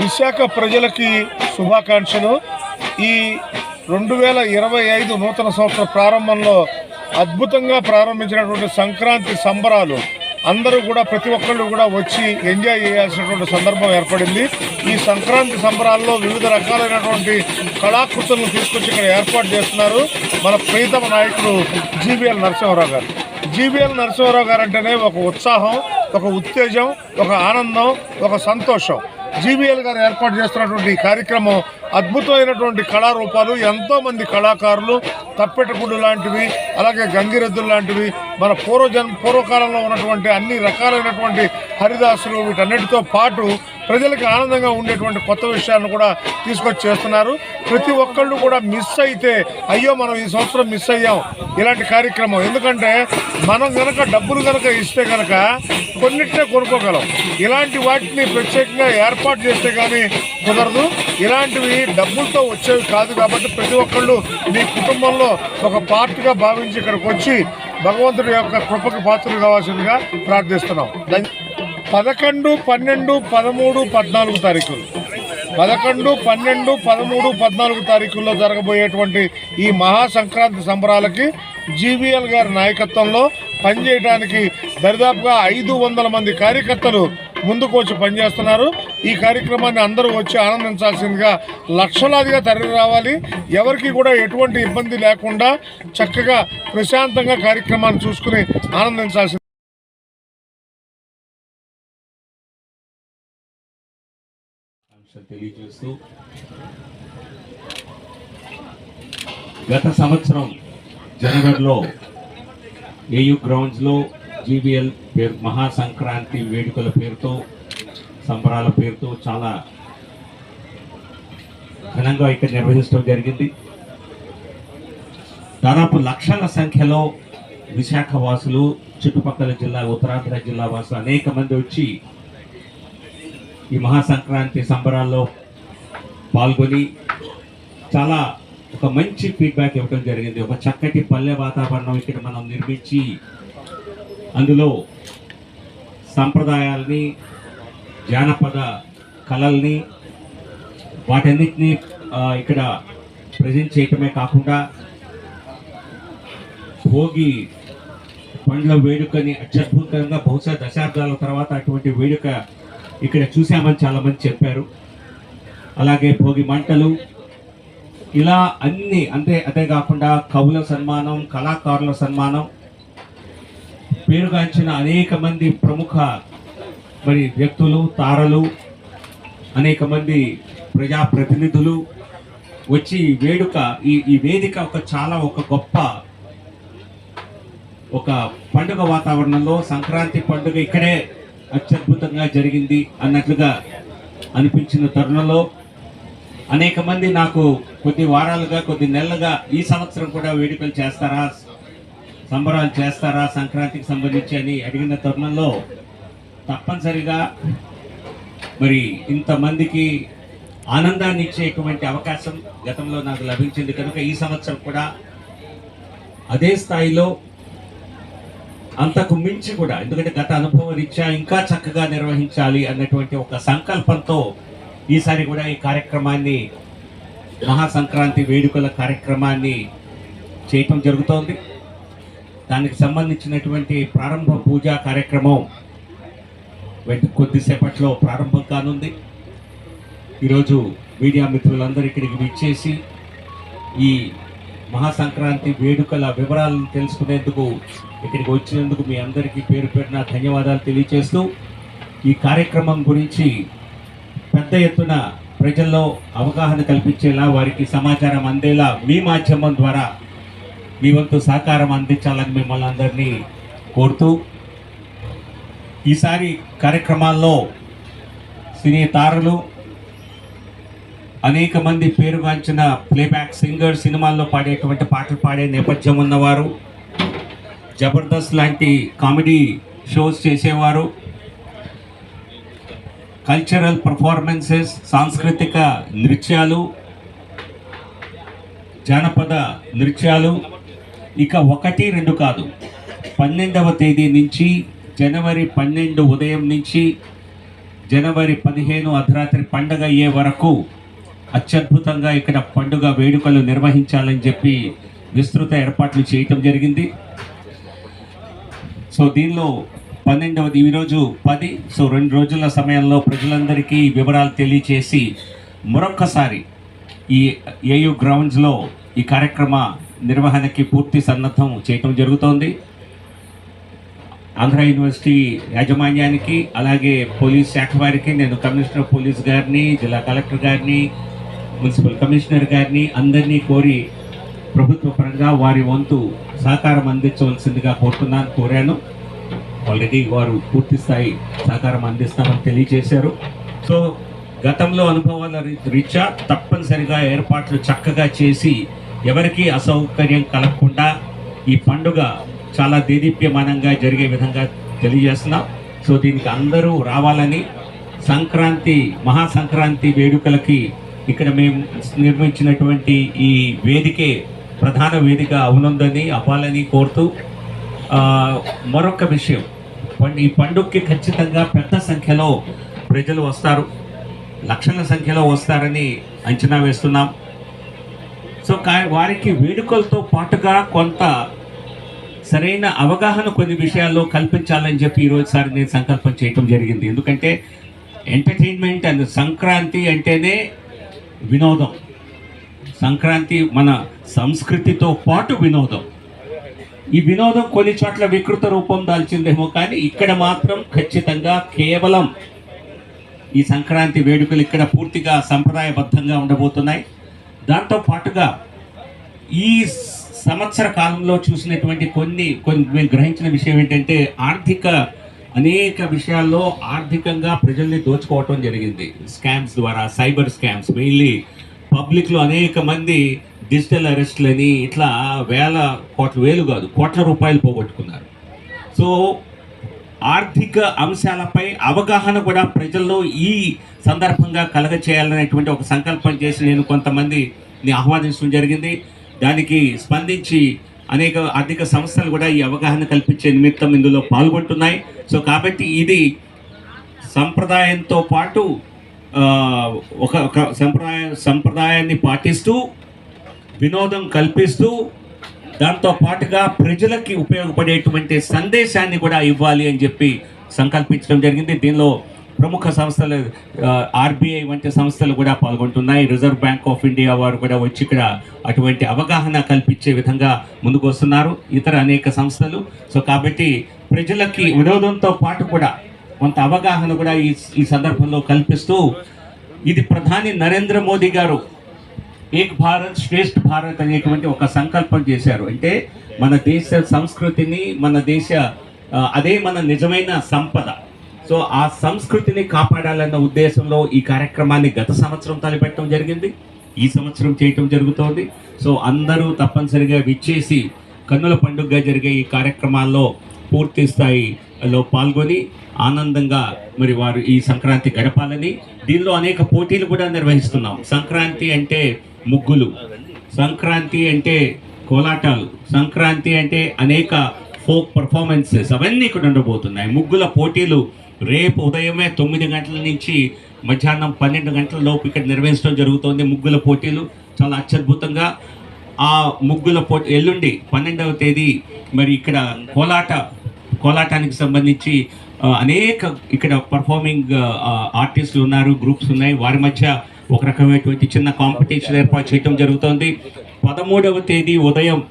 విశాఖ ప్రజలకి శుభాకాంక్షలు. ఈ రెండు వేల ఇరవై ఐదు నూతన సంవత్సర ప్రారంభంలో అద్భుతంగా ప్రారంభించినటువంటి సంక్రాంతి సంబరాలు అందరూ కూడా ప్రతి ఒక్కళ్ళు కూడా వచ్చి ఎంజాయ్ చేయాల్సినటువంటి సందర్భం ఏర్పడింది. ఈ సంక్రాంతి సంబరాల్లో వివిధ రకాలైనటువంటి కళాకృతులను తీసుకొచ్చి ఇక్కడ ఏర్పాటు చేస్తున్నారు మన ప్రీతమ నాయకుడు జీబీఎల్ నరసింహారావు గారు. జీబీఎల్ నరసింహారావు గారు అంటేనే ఒక ఉత్సాహం ఒక ఉత్తేజం ఒక ఆనందం ఒక సంతోషం. జీబీఎల్ గారు ఏర్పాటు చేస్తున్నటువంటి ఈ కార్యక్రమం అద్భుతమైనటువంటి కళారూపాలు ఎంతోమంది కళాకారులు తప్పెటగుడ్డు లాంటివి అలాగే గంగిరెద్దులు లాంటివి మన పూర్వజన్ పూర్వకాలంలో ఉన్నటువంటి అన్ని రకాలైనటువంటి హరిదాసులు వీటన్నిటితో పాటు ప్రజలకు ఆనందంగా ఉండేటువంటి కొత్త విషయాలను కూడా తీసుకొచ్చి చేస్తున్నారు. ప్రతి ఒక్కళ్ళు కూడా మిస్ అయితే అయ్యో మనం ఈ సంవత్సరం మిస్ అయ్యాం ఇలాంటి కార్యక్రమం. ఎందుకంటే మనం కనుక డబ్బులు కనుక ఇస్తే కనుక కొన్నిటినే కొనుక్కోగలం. ఇలాంటి వాటిని ప్రత్యేకంగా ఏర్పాటు చేస్తే కానీ కుదరదు. ఇలాంటివి డబ్బులతో వచ్చేవి కాదు కాబట్టి ప్రతి ఒక్కళ్ళు మీ కుటుంబంలో ఒక పార్ట్గా భావించి ఇక్కడికి వచ్చి భగవంతుడి యొక్క కృపకు పాత్రలు కావాల్సిందిగా ప్రార్థిస్తున్నాం. పదకొండు పన్నెండు పదమూడు పద్నాలుగు తారీఖులు. పదకొండు పన్నెండు పదమూడు పద్నాలుగు తారీఖుల్లో జరగబోయేటువంటి ఈ మహా సంక్రాంతి సంబరాలకి జీవీఎల్ గారి నాయకత్వంలో పనిచేయడానికి దరిదాపుగా ఐదు వందల మంది కార్యకర్తలు ముందుకు వచ్చి పనిచేస్తున్నారు. ఈ కార్యక్రమాన్ని అందరూ వచ్చి ఆనందించాల్సిందిగా లక్షలాదిగా తరలి రావాలి. ఎవరికి కూడా ఎటువంటి ఇబ్బంది లేకుండా చక్కగా ప్రశాంతంగా కార్యక్రమాన్ని చూసుకుని ఆనందించాల్సింది. తెలియజేస్తూ గత సంవత్సరం జనగఢ్లో ఏయు గ్రౌండ్స్లో జీబీఎల్ పేరు మహాసంక్రాంతి వేడుకల పేరుతో సంబరాల పేరుతో చాలా ఘనంగా ఇక్కడ నిర్వహించడం జరిగింది. దాదాపు లక్షల సంఖ్యలో విశాఖ వాసులు చుట్టుపక్కల జిల్లా ఉత్తరాంధ్ర జిల్లా వాసులు అనేక మంది వచ్చి ఈ మహాసంక్రాంతి సంబరాల్లో పాల్గొని చాలా ఒక మంచి ఫీడ్బ్యాక్ ఇవ్వడం జరిగింది. ఒక చక్కటి పల్లె వాతావరణం ఇక్కడ మనం నిర్మించి అందులో సంప్రదాయాలని జానపద కళల్ని వాటన్నిటిని ఇక్కడ ప్రజెంట్ చేయటమే కాకుండా భోగి పండ్ల వేడుకని అత్యద్భుతంగా బహుశా దశాబ్దాల తర్వాత అటువంటి వేడుక ఇక్కడ చూశామని చాలామంది చెప్పారు. అలాగే భోగి మంటలు ఇలా అన్ని అంతే అదే కాకుండా కవుల సన్మానం కళాకారుల సన్మానం పేరుగాంచిన అనేక మంది ప్రముఖ మరి వ్యక్తులు తారలు అనేక మంది ప్రజాప్రతినిధులు వచ్చి ఈ వేడుక ఈ ఈ వేదిక ఒక చాలా ఒక గొప్ప ఒక పండుగ వాతావరణంలో సంక్రాంతి పండుగ ఇక్కడే అత్యద్భుతంగా జరిగింది అన్నట్లుగా అనిపించిన తరుణంలో అనేక మంది నాకు కొద్ది వారాలుగా కొద్ది నెలలుగా ఈ సంవత్సరం కూడా వేడుకలు చేస్తారా సంబరాలు చేస్తారా? సంక్రాంతికి సంబంధించి అని అడిగిన తరుణంలో తప్పనిసరిగా మరి ఇంతమందికి ఆనందాన్ని ఇచ్చేటువంటి అవకాశం గతంలో నాకు లభించింది కనుక ఈ సంవత్సరం కూడా అదే స్థాయిలో అంతకు మించి కూడా ఎందుకంటే గత అనుభవం రీత్యా ఇంకా చక్కగా నిర్వహించాలి అన్నటువంటి ఒక సంకల్పంతో ఈసారి కూడా ఈ కార్యక్రమాన్ని మహాసంక్రాంతి వేడుకల కార్యక్రమాన్ని చేయటం జరుగుతోంది. దానికి సంబంధించినటువంటి ప్రారంభ పూజా కార్యక్రమం వెంట కొద్దిసేపట్లో ప్రారంభం కానుంది. ఈరోజు మీడియా మిత్రులందరూ ఇక్కడికి విచ్చేసి ఈ మహాసంక్రాంతి వేడుకల వివరాలను తెలుసుకునేందుకు ఇక్కడికి వచ్చినందుకు మీ అందరికీ పేరు పేరున ధన్యవాదాలు తెలియజేస్తూ ఈ కార్యక్రమం గురించి పెద్ద ఎత్తున ప్రజల్లో అవగాహన కల్పించేలా వారికి సమాచారం అందేలా మీ మాధ్యమం ద్వారా మీ వంతు సహకారం అందించాలని మిమ్మల్ని అందరినీ కోరుతూ ఈసారి కార్యక్రమాల్లో సినీ తారలు అనేక మంది పేరుగాంచిన ప్లేబ్యాక్ సింగర్ సినిమాల్లో పాడేటువంటి పాటలు పాడే నేపథ్యం ఉన్నవారు జబర్దస్త్ లాంటి కామెడీ షోస్ చేసేవారు కల్చరల్ పర్ఫార్మెన్సెస్ సాంస్కృతిక నృత్యాలు జానపద నృత్యాలు ఇక ఒకటి రెండు కాదు. పన్నెండవ తేదీ నుంచి జనవరి పన్నెండు ఉదయం నుంచి జనవరి పదిహేను అర్ధరాత్రి పండగ అయ్యే వరకు అత్యద్భుతంగా ఇక్కడ పండుగ వేడుకలు నిర్వహించాలని చెప్పి విస్తృత ఏర్పాట్లు చేయటం జరిగింది. సో దీనిలో పన్నెండవది ఈరోజు పది. సో రెండు రోజుల సమయంలో ప్రజలందరికీ వివరాలు తెలియచేసి మరొక్కసారి ఈ ఏయు గ్రౌండ్స్లో ఈ కార్యక్రమ నిర్వహణకి పూర్తి సన్నద్ధం చేయటం జరుగుతోంది. ఆంధ్ర యూనివర్సిటీ యాజమాన్యానికి అలాగే పోలీస్ శాఖ వారికి నేను కమిషనర్ పోలీస్ గారిని జిల్లా కలెక్టర్ గారిని మున్సిపల్ కమిషనర్ గారిని అందరినీ కోరి ప్రభుత్వ పరంగా వారి వంతు సహకారం అందించవలసిందిగా కోరుతున్నాను కోరాను. ఆల్రెడీ వారు పూర్తి స్థాయి సహకారం అందిస్తామని తెలియజేశారు. సో గతంలో అనుభవాల రీత్యా తప్పనిసరిగా ఏర్పాట్లు చక్కగా చేసి ఎవరికీ అసౌకర్యం కలగకుండా ఈ పండుగ చాలా దేదీప్యమానంగా జరిగే విధంగా తెలియజేస్తున్నాం. సో దీనికి అందరూ రావాలని సంక్రాంతి మహా సంక్రాంతి వేడుకలకి ఇక్కడ మేము నిర్మించినటువంటి ఈ వేదికే ప్రధాన వేదిక అవునుందని అవ్వాలని కోరుతూ మరొక విషయం. ఈ పండుగకి ఖచ్చితంగా పెద్ద సంఖ్యలో ప్రజలు వస్తారు. లక్షల సంఖ్యలో వస్తారని అంచనా వేస్తున్నాం. సో వారికి వేడుకలతో పాటుగా కొంత సరైన అవగాహన కొన్ని విషయాల్లో కల్పించాలని చెప్పి ఈరోజుసారి నేను సంకల్పం చేయటం జరిగింది. ఎందుకంటే ఎంటర్టైన్మెంట్ అండ్ సంక్రాంతి అంటేనే వినోదం. సంక్రాంతి మన సంస్కృతితో పాటు వినోదం. ఈ వినోదం కొన్ని చోట్ల వికృత రూపం దాల్చిందేమో కానీ ఇక్కడ మాత్రం ఖచ్చితంగా కేవలం ఈ సంక్రాంతి వేడుకలు ఇక్కడ పూర్తిగా సంప్రదాయబద్ధంగా ఉండబోతున్నాయి. దాంతో పాటుగా ఈ సంవత్సర కాలంలో చూసినటువంటి కొన్ని కొన్ని మేము గ్రహించిన విషయం ఏంటంటే ఆర్థిక అనేక విషయాల్లో ఆర్థికంగా ప్రజల్ని దోచుకోవటం జరిగింది. స్కామ్స్ ద్వారా సైబర్ స్కామ్స్. మెయిన్లీ పబ్లిక్లో అనేక మంది డిజిటల్ అరెస్ట్లని ఇట్లా వేల కోట్ల వేలు కాదు కోట్ల రూపాయలు పోగొట్టుకున్నారు. సో ఆర్థిక అంశాలపై అవగాహన కూడా ప్రజల్లో ఈ సందర్భంగా కలగ చేయాలనేటువంటి ఒక సంకల్పం చేసి నేను కొంతమందిని ఆహ్వానించడం జరిగింది. దానికి స్పందించి అనేక ఆర్థిక సంస్థలు కూడా ఈ అవగాహన కల్పించే నిమిత్తం ఇందులో పాల్గొంటున్నాయి. సో కాబట్టి ఇది సంప్రదాయంతో పాటు ఒక ఒక సంప్రదాయ సంప్రదాయాన్ని పాటిస్తూ వినోదం కల్పిస్తూ దాంతో పాటుగా ప్రజలకి ఉపయోగపడేటువంటి సందేశాన్ని కూడా ఇవ్వాలి అని చెప్పి సంకల్పించడం జరిగింది. దీనిలో ప్రముఖ సంస్థలు ఆర్బీఐ వంటి సంస్థలు కూడా పాల్గొంటున్నాయి. రిజర్వ్ బ్యాంక్ ఆఫ్ ఇండియా వారు కూడా వచ్చి ఇక్కడ అటువంటి అవగాహన కల్పించే విధంగా ముందుకు వస్తున్నారు. ఇతర అనేక సంస్థలు. సో కాబట్టి ప్రజలకి వినోదంతో పాటు కూడా కొంత అవగాహన కూడా ఈ ఈ సందర్భంలో కల్పిస్తూ ఇది ప్రధాని నరేంద్ర మోదీ గారు ఏక్ భారత్ శ్రేష్ఠ భారత్ అనేటువంటి ఒక సంకల్పం చేశారు. అంటే మన దేశ సంస్కృతిని మన దేశ అదే మన నిజమైన సంపద. సో ఆ సంస్కృతిని కాపాడాలన్న ఉద్దేశంలో ఈ కార్యక్రమాన్ని గత సంవత్సరం తలపెట్టడం జరిగింది. ఈ సంవత్సరం చేయటం జరుగుతోంది. సో అందరూ తప్పనిసరిగా విచ్చేసి కన్నుల పండుగగా జరిగే ఈ కార్యక్రమాల్లో పూర్తి స్థాయిలో పాల్గొని ఆనందంగా మరి వారు ఈ సంక్రాంతి గడపాలని దీనిలో అనేక పోటీలు కూడా నిర్వహిస్తున్నాం సంక్రాంతి అంటే ముగ్గులు. సంక్రాంతి అంటే కోలాటాలు. సంక్రాంతి అంటే అనేక ఫోక్ పర్ఫార్మెన్సెస్ అవన్నీ ఇక్కడ ఉండబోతున్నాయి. ముగ్గుల పోటీలు రేపు ఉదయమే తొమ్మిది గంటల నుంచి మధ్యాహ్నం పన్నెండు గంటల లోపు ఇక్కడ నిర్వహించడం జరుగుతోంది ముగ్గుల పోటీలు. చాలా అత్యద్భుతంగా ఆ ముగ్గుల పోటీ ఎల్లుండి పన్నెండవ తేదీ మరి ఇక్కడ కోలాట కోలాటానికి సంబంధించి అనేక ఇక్కడ పర్ఫార్మింగ్ ఆర్టిస్టులు ఉన్నారు గ్రూప్స్ ఉన్నాయి. వారి మధ్య ఒక రకమైనటువంటి చిన్న కాంపిటీషన్ ఏర్పాటు చేయడం జరుగుతోంది. పదమూడవ తేదీ ఉదయం